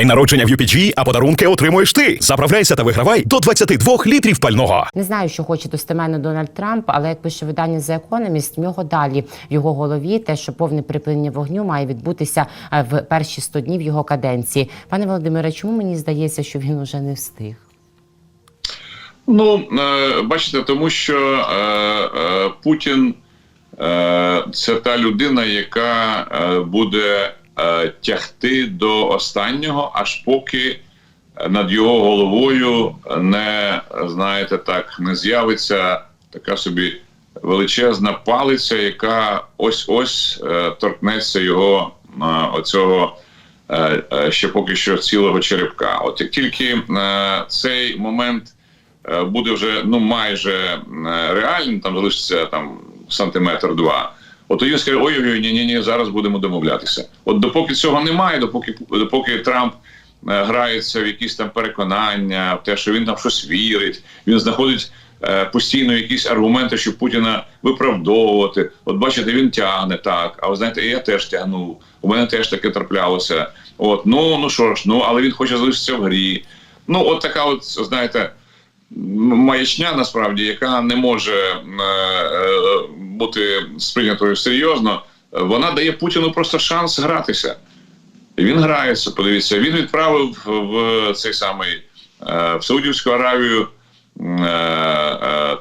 День народження в UPG, а подарунки отримуєш ти. Заправляйся та вигравай до 22 літрів пального. Не знаю, що хоче достеменно Дональд Трамп, але як пише видання The Economist, в нього далі в його голові те, що повне припинення вогню має відбутися е, в перші 100 днів його каденції. Пане Володимире, чому мені здається, що він уже не встиг? Ну, е, бачите, тому що е, Путін це та людина, яка буде тягти до останнього, аж поки над його головою не знаєте так, не з'явиться така собі величезна палиця, яка ось ось е, торкнеться його е, оцього. е, е, Ще поки що цілого черепка. От як тільки е, цей момент е, буде вже ну майже е, реальним, там залишиться там сантиметр два. От тоді скаже, ой ой ні, ні, ні, зараз будемо домовлятися. От допоки цього немає, допоки допоки Трамп е, грається в якісь там переконання, в те, що він там щось вірить, він знаходить е, постійно якісь аргументи, щоб Путіна виправдовувати. От бачите, він тягне так. А ви знаєте, я теж тягнув. У мене теж таке траплялося. От ну ну що ж, ну але він хоче залишитися в грі. Ну, от така, от знаєте маячня насправді, яка не може е, е, бути сприйнятою серйозно, вона дає Путіну просто шанс гратися. Він грається. Подивіться, він відправив в цей самий е, в Саудівську Аравію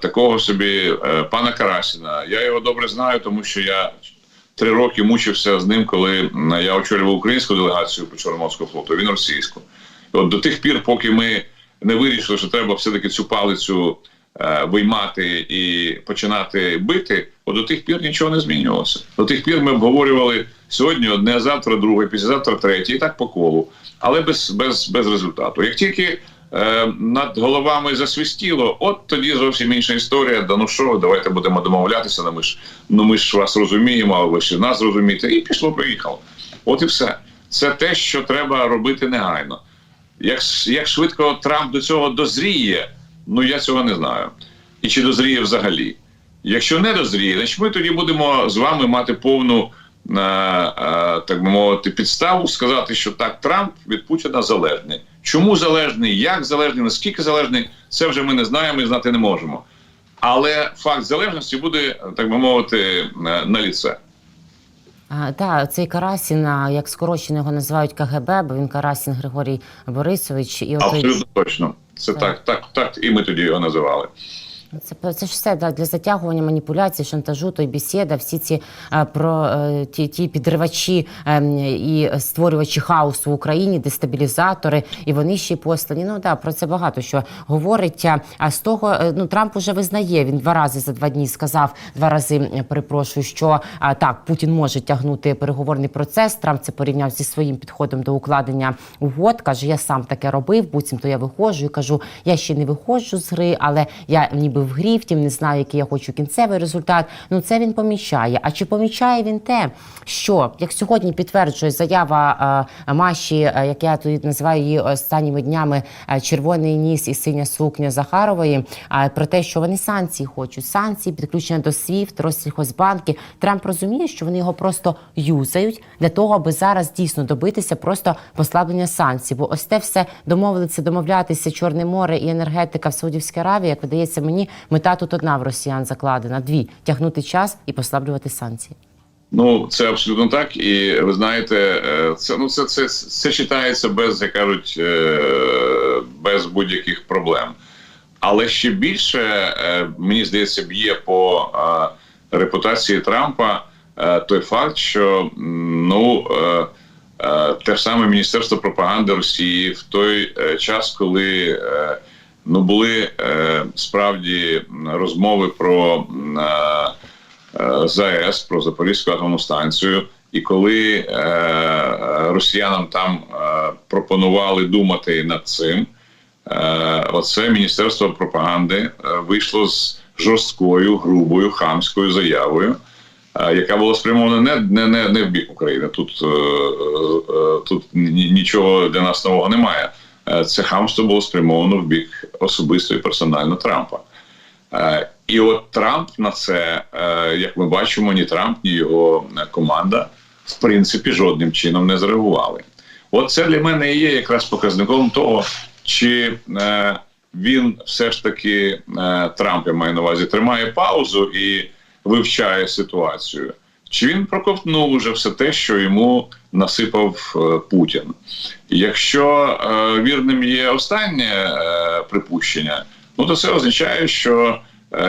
такого собі пана Карасіна. Я його добре знаю, тому що я три роки мучився з ним, коли я очолював українську делегацію по Чорноморського флоту, він російську. От до тих пір, поки ми не вирішили, що треба все-таки цю палицю е, виймати і починати бити, от до тих пір нічого не змінювалося. До тих пір ми обговорювали сьогодні одне, завтра друге, післязавтра третє, і так по колу, але без, без, без результату. Як тільки е, над головами засвистіло, от тоді зовсім інша історія. Да ну що, давайте будемо домовлятися. Ну ми ж ну ми ж вас розуміємо, а ви ж нас розумієте. І пішло, поїхало. От і все. Це те, що треба робити негайно. Як, як швидко Трамп до цього дозріє, ну я цього не знаю. І чи дозріє взагалі? Якщо не дозріє, значить ми тоді будемо з вами мати повну, е, е, так би мовити, підставу сказати, що так, Трамп від Путіна залежний. Чому залежний, як залежний, наскільки залежний, це вже ми не знаємо і знати не можемо. Але факт залежності буде, так би мовити, е, на ліце. А, так, цей Карасін, як скорочено його називають КГБ, бо він Карасін Григорій Борисович. І от Абсолютно точно. Це так, так, так, і ми тоді його називали. Це, це ж все да, для затягування маніпуляцій, шантажу, той бесіда, всі ці а, про е, ті, ті підривачі е, і створювачі хаосу в Україні, дестабілізатори, і вони ще й послані. Ну да, про це багато що говорить. А, А з того е, ну Трамп уже визнає. Він два рази за два дні сказав, два рази е, перепрошую, що а, так Путін може тягнути переговорний процес. Трамп це порівняв зі своїм підходом до укладення угод. каже: я сам таке робив, буцімто я виходжу і кажу, я ще не виходжу з гри, але я ніби в грі, втім не знаю, який я хочу кінцевий результат. Ну це він помічає. А чи помічає він те, що як сьогодні підтверджує заява Маші, як я тут називаю її останніми днями червоний ніс і синя сукня Захарової, е, про те, що вони санкції хочуть, санкції, підключення до SWIFT, Россельхозбанки. Трамп розуміє, що вони його просто юзають для того, аби зараз дійсно добитися просто послаблення санкцій. Бо ось те все домовилися домовлятися Чорне море і енергетика в Саудівській Аравії. Як видається мені, мета тут одна в росіян закладена: дві тягнути час і послаблювати санкції. Ну, це абсолютно так. І ви знаєте, е, це ну це це, це читається без, як кажуть, е, без будь-яких проблем. Але ще більше, е, мені здається, б'є по репутації Трампа той факт, що ну. Те ж саме Міністерство пропаганди Росії в той час, коли ну були е, справді розмови про е, е, ЗАЕС, про Запорізьку атомну станцію. І коли е, е, росіянам там е, пропонували думати над цим, е, оце Міністерство пропаганди е, вийшло з жорсткою, грубою, хамською заявою, е, яка була спрямована не, не, не, не в бік України. Тут, е, е, тут нічого для нас нового немає. Е, Це хамство було спрямовано в бік особисто і персонально Трампа. Е, І от Трамп на це, е, як ми бачимо, ні Трамп, ні його команда в принципі жодним чином не зреагували. От це для мене і є якраз показником того, чи він все ж таки Трамп, я маю на увазі, тримає паузу і вивчає ситуацію. Чи він проковтнув уже все те, що йому насипав е, Путін? Якщо е, вірним є останнє е, припущення, ну то це означає, що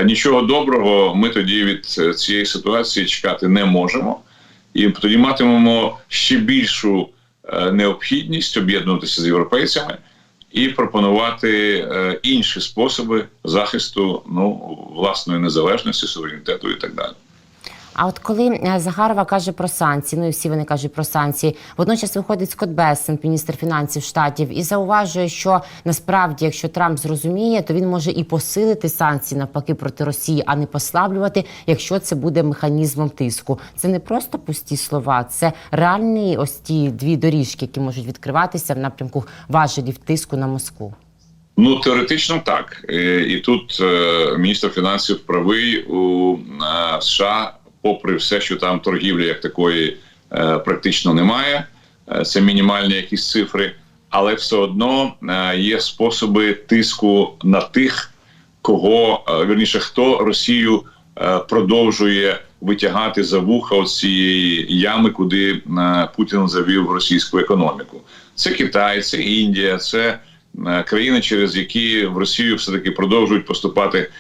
нічого доброго ми тоді від цієї ситуації чекати не можемо, і тоді матимемо ще більшу необхідність об'єднуватися з європейцями і пропонувати е, інші способи захисту ну власної незалежності, суверенітету і так далі. А от коли е, Захарова каже про санкції, ну і всі вони кажуть про санкції, водночас виходить Скотт Бессент, міністр фінансів штатів, і зауважує, що насправді, якщо Трамп зрозуміє, то він може і посилити санкції навпаки проти Росії, а не послаблювати, якщо це буде механізмом тиску. Це не просто пусті слова, це реальні ось ті дві доріжки, які можуть відкриватися в напрямку важелів тиску на Москву. Ну теоретично так, Е, і тут е, міністр фінансів правий у США, попри все, що там торгівлі як такої е, практично немає. е, Це мінімальні якісь цифри, але все одно е, є способи тиску на тих, кого е, вірніше, хто Росію продовжує витягати за вуха цієї ями, куди Путін завів російську економіку. Це Китай, це Індія, це країни, через які в Росію все таки продовжують поступати.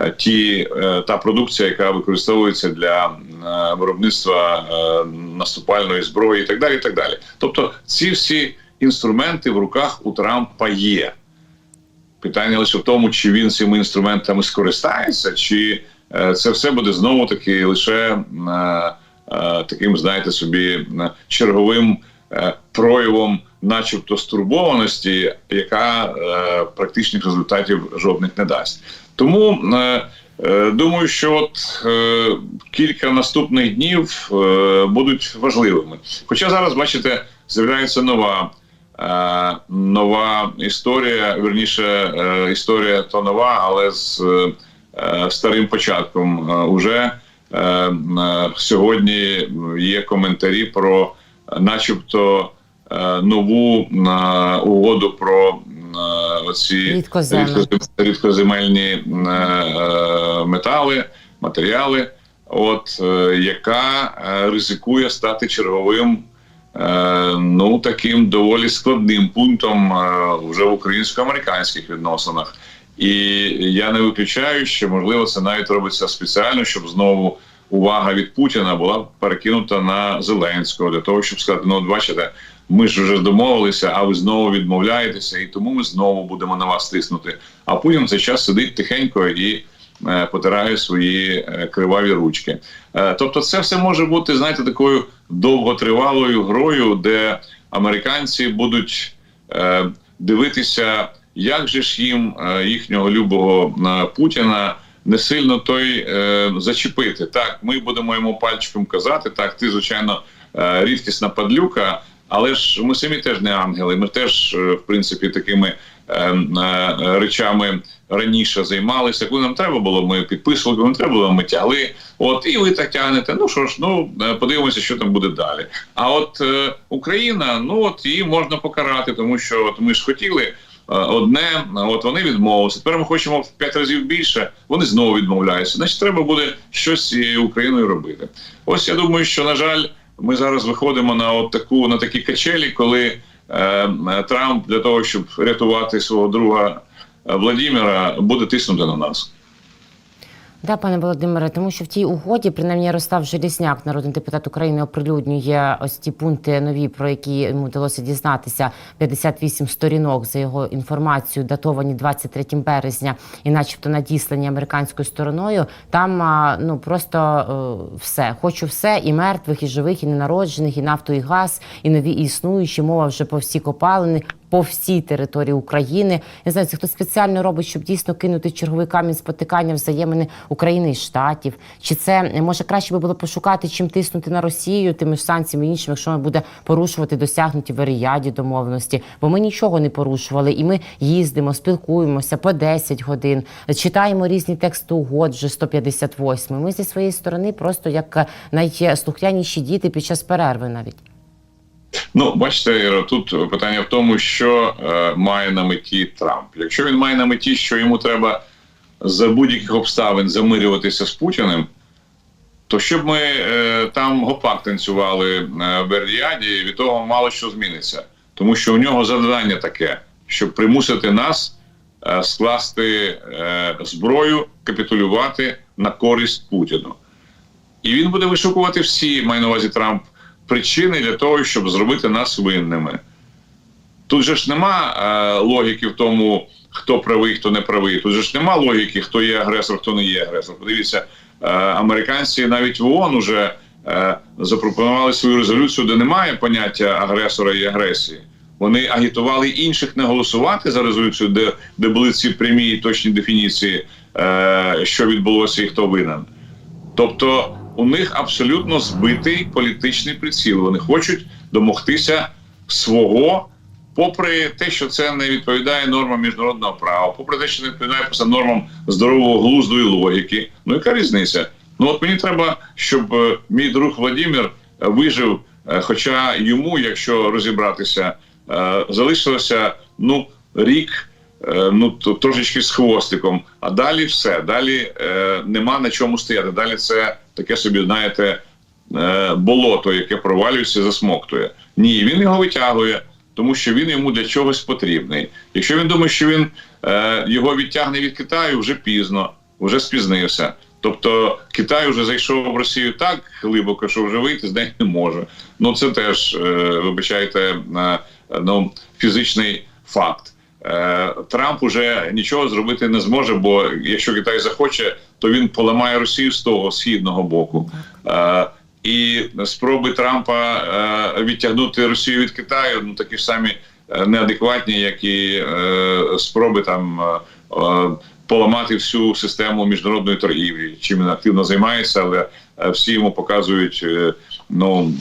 Е, Ті е, та продукція, яка використовується для е, виробництва наступальної зброї, і так далі. і так далі. Тобто, ці всі інструменти в руках у Трампа є. Питання лише в тому, чи він цими інструментами скористається, чи це все буде знову таки лише таким, знаєте, собі черговим проявом, начебто, стурбованості, яка е, практичних результатів жодних не дасть. Тому е, е, думаю, що от е, кілька наступних днів е, будуть важливими. Хоча зараз, бачите, з'являється нова. Е, нова історія, верніше, е, історія то нова, але з старим початком. Уже сьогодні є коментарі про, начебто, нову е, угоду про е, оці Рідкоземи. рідкоземельні е, е, метали, матеріали, от е, яка е, ризикує стати черговим. Е, ну таким доволі складним пунктом е, вже в українсько-американських відносинах. І я не виключаю, що можливо це навіть робиться спеціально, щоб знову увага від Путіна була перекинута на Зеленського для того, щоб сказати: ну, бачите, ми ж вже домовилися, а ви знову відмовляєтеся, і тому ми знову будемо на вас тиснути. А Путін цей час сидить тихенько і е, потирає свої е, криваві ручки. Е, Тобто, це все може бути, знаєте, такою довготривалою грою, де американці будуть е, дивитися, як же ж їм е, їхнього любого е, Путіна не сильно той е, зачепити. Так, ми будемо йому пальчиком казати. Так, ти звичайно е, рідкісна падлюка. Але ж ми самі теж не ангели. Ми теж, е, в принципі, такими е, е, речами раніше займалися. Коли нам треба було, ми підписували, коли не треба було, ми тягли. От і ви так тягнете. Ну що ж, ну подивимося, що там буде далі. А от Україна, ну от її можна покарати, тому що от ми ж хотіли. Одне, от вони відмовилися. Тепер ми хочемо в п'ять разів більше. Вони знову відмовляються. Значить, треба буде щось з Україною робити. Ось я думаю, що на жаль, ми зараз виходимо на от таку на такі качелі, коли е, Трамп для того, щоб рятувати свого друга е, Владіміра, буде тиснути на нас. Да, пане Володимире, тому що в тій угоді, принаймні, Ярослав Желісняк, народний депутат України, оприлюднює ось ті пункти нові, про які йому вдалося дізнатися. 58 сторінок за його інформацією, датовані 23 березня, і, начебто, надіслані американською стороною. Там ну просто е, все. Хочу все, і мертвих, і живих, і ненароджених, і нафту, і газ, і нові і існуючі. Мова вже по всі копалини. По всій території України я знаю, це хто спеціально робить, щоб дійсно кинути черговий камінь спотикання взаємини України і штатів. Чи це може краще би було пошукати, чим тиснути на Росію тими ж санкціями і іншими, якщо вона буде порушувати досягнуті в Аріяді домовленості? Бо ми нічого не порушували, і ми їздимо, спілкуємося по 10 годин, читаємо різні тексти угод, вже 158. Ми зі своєї сторони просто як найслухняніші діти під час перерви навіть. Ну, бачите, Іро, тут питання в тому, що е, має на меті Трамп. Якщо він має на меті, що йому треба за будь-яких обставин замирюватися з Путіним, то щоб ми е, там гопак танцювали е, в Бердіаді, від того мало що зміниться. Тому що у нього завдання таке, щоб примусити нас е, скласти е, зброю, капітулювати на користь Путіну. І він буде вишукувати всі, маю на увазі Трамп, причини для того, щоб зробити нас винними. Тут же ж нема е, логіки в тому, хто правий, хто не правий. Тут же ж нема логіки, хто є агресор, хто не є агресор. Подивіться, е, американці навіть в ООН уже е, запропонували свою резолюцію, де немає поняття агресора і агресії. Вони агітували інших не голосувати за резолюцію, де, де були ці прямі і точні дефініції, е, що відбулося і хто винен. Тобто у них абсолютно збитий політичний приціл. Вони хочуть домогтися свого, попри те, що це не відповідає нормам міжнародного права, попри те, що не відповідає просто нормам здорового глузду і логіки. Ну яка різниця? Ну от мені треба, щоб е, мій друг Владимир е, вижив, е, хоча йому, якщо розібратися, залишилося ну рік. Ну, трошечки з хвостиком, а далі все. Далі нема на чому стояти. Далі це таке собі, знаєте, е, болото, яке провалюється, засмоктує. Ні, він його витягує, тому що він йому для чогось потрібний. Якщо він думає, що він е, його відтягне від Китаю, вже пізно, вже спізнився. Тобто Китай вже зайшов в Росію так глибоко, що вже вийти з неї не може. Ну це теж, е, вибачайте, ну, фізичний факт. Е, Трамп уже нічого зробити не зможе, бо якщо Китай захоче, то він поламає Росію з того східного боку. Е, І спроби Трампа е, відтягнути Росію від Китаю ну такі ж самі неадекватні, як і спроби там поламати всю систему міжнародної торгівлі. Чим він активно займається, але всі йому показують ну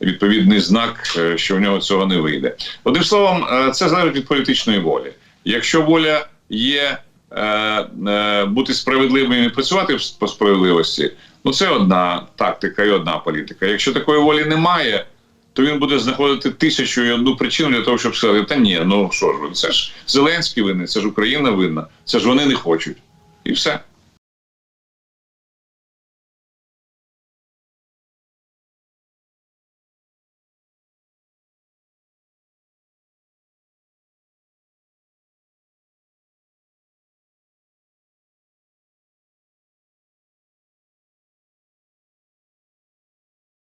відповідний знак, е, що в нього цього не вийде. Одним словом, е, це залежить від політичної волі. Якщо воля є е, бути справедливим і працювати по справедливості, ну це одна тактика і одна політика. Якщо такої волі немає, то він буде знаходити тисячу і одну причину для того, щоб сказати, та ні, ну що ж це ж Зеленський винний, це ж Україна винна, це ж вони не хочуть. І все.